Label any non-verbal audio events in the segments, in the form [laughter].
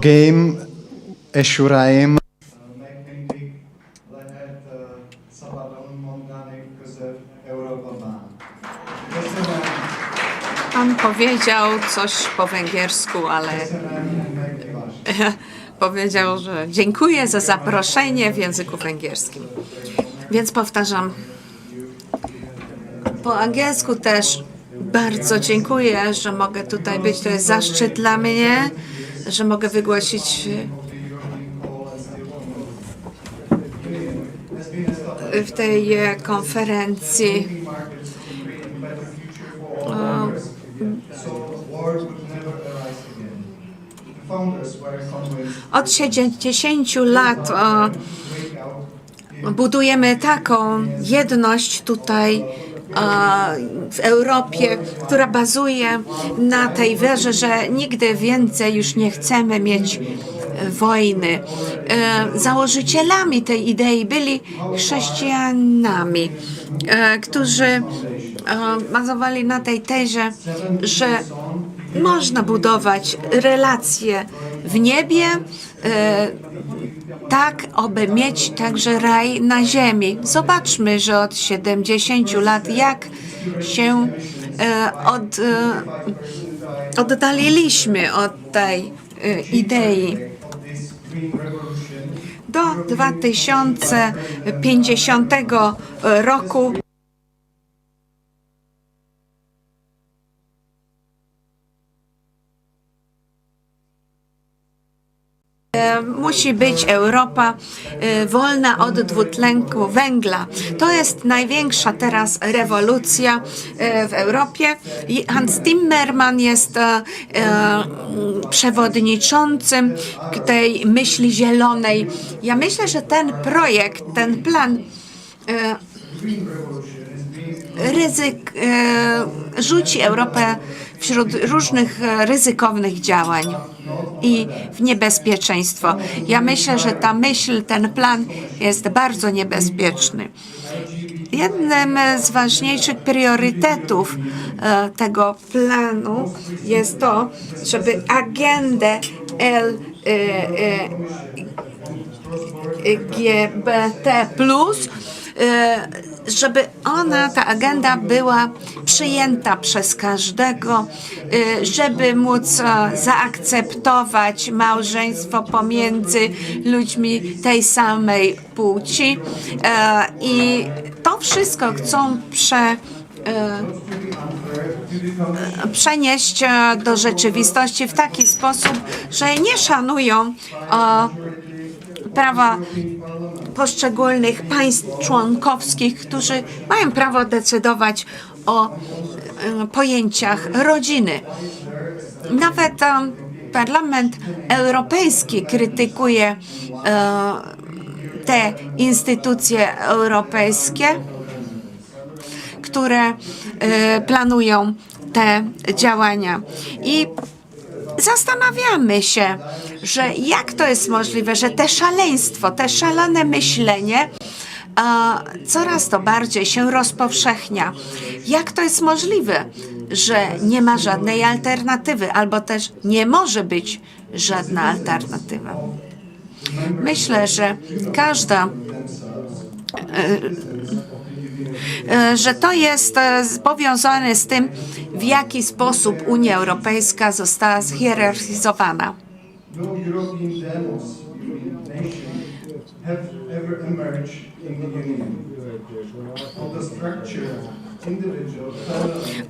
game Eşurayim Pan powiedział coś po węgiersku, ale [laughs] powiedział, że dziękuję za zaproszenie w języku węgierskim. Więc powtarzam. Po angielsku też bardzo dziękuję, że mogę tutaj być. To jest zaszczyt dla mnie, że mogę wygłosić w tej e, konferencji. Od 70 lat budujemy taką jedność tutaj w Europie, która bazuje na tej wierze, że nigdy więcej już nie chcemy mieć e, wojny. E, Założycielami tej idei byli chrześcijanami, e, którzy bazowali na tej tezie, że można budować relacje w niebie, tak, aby mieć także raj na ziemi. Zobaczmy, że od 70 lat jak się e, od, e, oddaliliśmy od tej e, idei. Do 2050 roku Musi być Europa e, wolna od dwutlenku węgla. To jest największa teraz rewolucja e, w Europie. Hans Timmerman jest e, przewodniczącym tej myśli zielonej. Ja myślę, że ten projekt, ten plan ryzyk, e, rzuci Europę wśród różnych e, ryzykownych działań i w niebezpieczeństwo. Ja myślę, że ta myśl, ten plan jest bardzo niebezpieczny. Jednym z ważniejszych priorytetów e, tego planu jest to, żeby agendę LGBT+, e, żeby ona, ta agenda była przyjęta przez każdego, e, żeby móc e, zaakceptować małżeństwo pomiędzy ludźmi tej samej płci. E, I to wszystko chcą prze, e, przenieść do rzeczywistości w taki sposób, że nie szanują prawa poszczególnych państw członkowskich, którzy mają prawo decydować o e, pojęciach rodziny. Nawet e, Parlament Europejski krytykuje e, te instytucje europejskie, które planują te działania. I zastanawiamy się, że jak to jest możliwe, że te szaleństwo, te szalone myślenie a, coraz to bardziej się rozpowszechnia. Jak to jest możliwe, że nie ma żadnej alternatywy, albo też nie może być żadna alternatywa? Myślę, że każda e, że to jest e, powiązane z tym, w jaki sposób Unia Europejska została zhierarchizowana.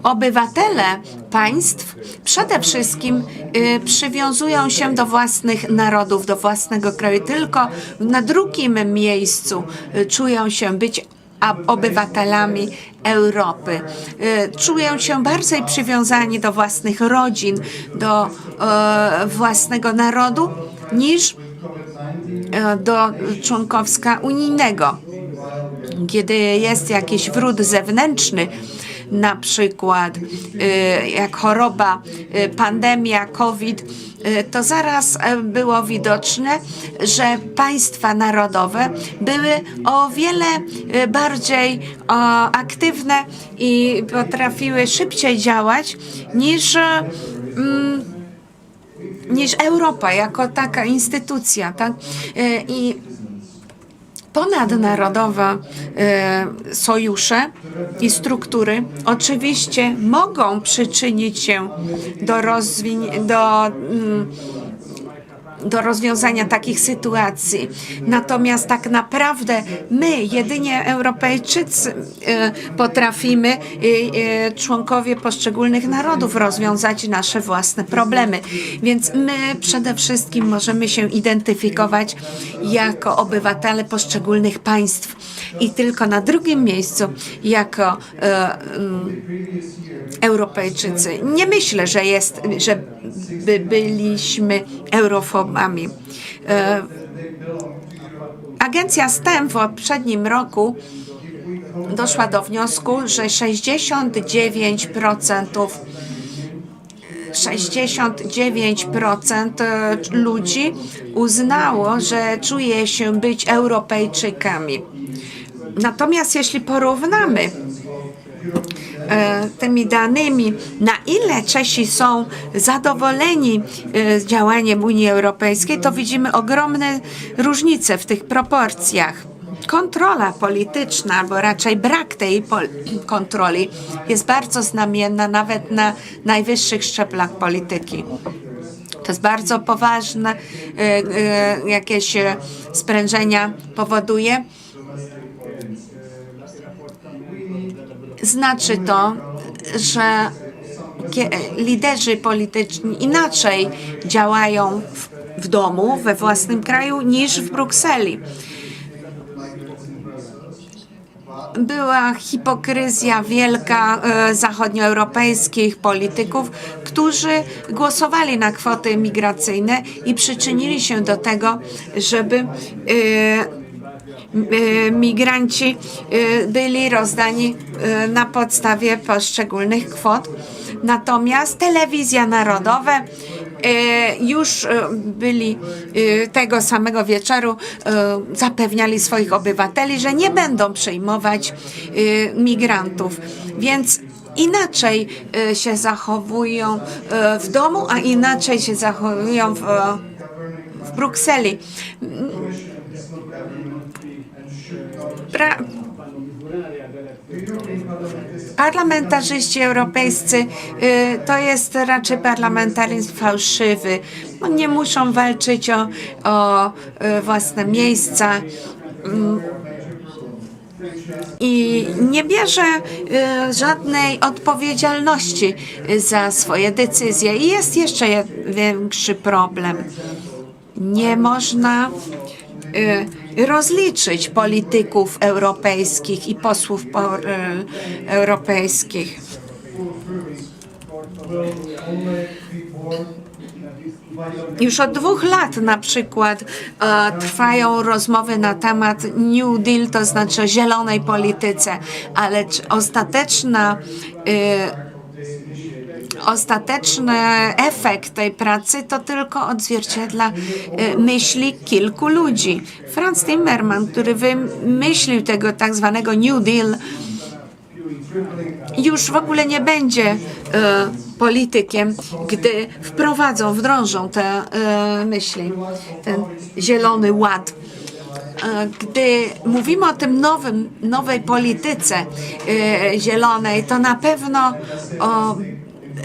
Obywatele państw przede wszystkim y, przywiązują się do własnych narodów, do własnego kraju. Tylko na drugim miejscu y, czują się być obywatelami Europy. Y, Czują się bardziej przywiązani do własnych rodzin, do e, własnego narodu niż e, do członkowska unijnego kiedy jest jakiś wrót zewnętrzny, na przykład y, jak choroba, y, pandemia, COVID, y, to zaraz było widoczne, że państwa narodowe były o wiele bardziej aktywne i potrafiły szybciej działać niż mm, niż Europa jako taka instytucja, tak? I ponadnarodowe e, sojusze i struktury oczywiście mogą przyczynić się do, do mm, do rozwiązania takich sytuacji. Natomiast tak naprawdę my, jedynie Europejczycy, e, potrafimy, e, e, członkowie poszczególnych narodów, rozwiązać nasze własne problemy. Więc my przede wszystkim możemy się identyfikować jako obywatele poszczególnych państw. I tylko na drugim miejscu jako e, mm, Europejczycy. Nie myślę, że jest, że by byliśmy eurofobami. E, Agencja STEM w poprzednim roku doszła do wniosku, że 69% 69% e, ludzi uznało, że czuje się być Europejczykami. Natomiast jeśli porównamy e, tymi danymi, na ile Czesi są zadowoleni e, z działaniem Unii Europejskiej, to widzimy ogromne różnice w tych proporcjach. Kontrola polityczna, albo raczej brak tej kontroli, jest bardzo znamienna nawet na najwyższych szczeblach polityki. To jest bardzo poważne, e, e, jakieś e, sprężenia powoduje. Znaczy to, że liderzy polityczni inaczej działają w, w domu, we własnym kraju, niż w Brukseli. Była hipokryzja wielka e, zachodnioeuropejskich polityków, którzy głosowali na kwoty migracyjne i przyczynili się do tego, żeby e, e, migranci byli rozdani na podstawie poszczególnych kwot. Natomiast telewizja narodowe już e, byli e, tego samego wieczoru e, zapewniali swoich obywateli, że nie będą przyjmować e, migrantów. Więc inaczej e, się zachowują e, w domu, a inaczej się zachowują w, e, w Brukseli. Pra, Parlamentarzyści europejscy y, to jest raczej parlamentaryzm fałszywy. No, nie muszą walczyć o, o y, własne miejsca. Mm. I nie bierze y, żadnej odpowiedzialności za swoje decyzje. I jest jeszcze większy problem. Nie można rozliczyć polityków europejskich i posłów po, y, europejskich. Już od dwóch lat na przykład e, trwają rozmowy na temat New Deal, to znaczy zielonej polityce, ale ostateczna y, ostateczny efekt tej pracy to tylko odzwierciedla e, myśli kilku ludzi. Franz Timmerman, który wymyślił tego tak zwanego New Deal, już w ogóle nie będzie e, politykiem, gdy wprowadzą, wdrążą te e, myśli, ten zielony ład. Gdy mówimy o tym nowym, nowej polityce zielonej, to na pewno o,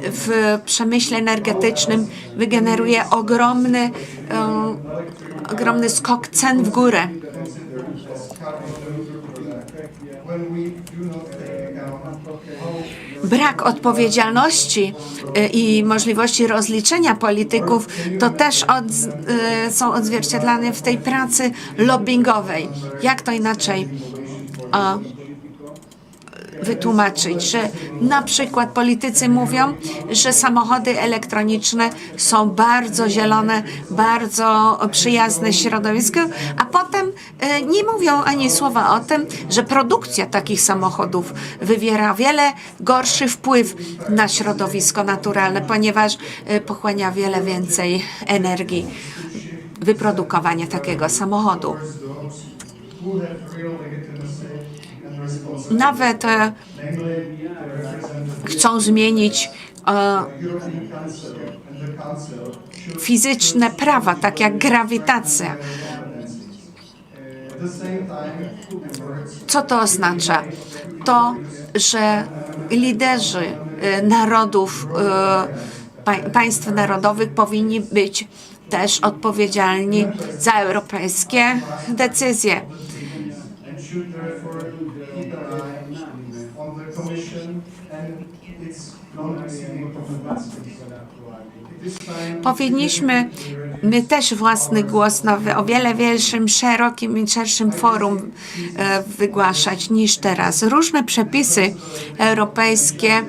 w przemyśle energetycznym wygeneruje ogromny, e, ogromny skok cen w górę. brak odpowiedzialności y, i możliwości rozliczenia polityków to też od, y, są odzwierciedlane w tej pracy lobbyingowej. Jak to inaczej o, wytłumaczyć, że na przykład politycy mówią, że samochody elektroniczne są bardzo zielone, bardzo przyjazne środowisku, a potem e, nie mówią ani słowa o tym, że produkcja takich samochodów wywiera wiele gorszy wpływ na środowisko naturalne, ponieważ e, pochłania wiele więcej energii wyprodukowanie takiego samochodu. Nawet e, chcą zmienić e, fizyczne prawa, tak jak grawitacja. Co to oznacza? To, że liderzy e, narodów, pa- państw narodowych powinni być też odpowiedzialni za europejskie decyzje. Powinniśmy my też własny głos na o wiele większym, szerokim i szerszym forum e, wygłaszać niż teraz. Różne przepisy europejskie e,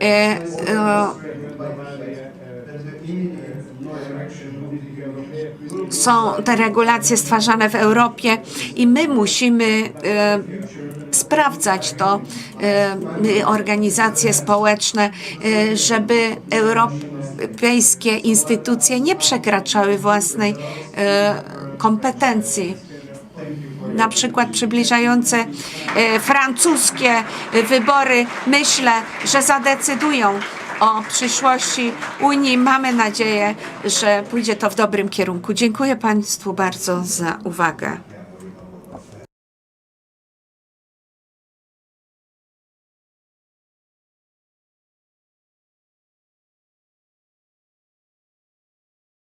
e, są te regulacje stwarzane w Europie i my musimy sprawdzać to, e, organizacje społeczne, e, żeby europejskie instytucje nie przekraczały własnej e, kompetencji. Na przykład przybliżające francuskie wybory, myślę, że zadecydują o przyszłości Unii. Mamy nadzieję, że pójdzie to w dobrym kierunku. Dziękuję Państwu bardzo za uwagę.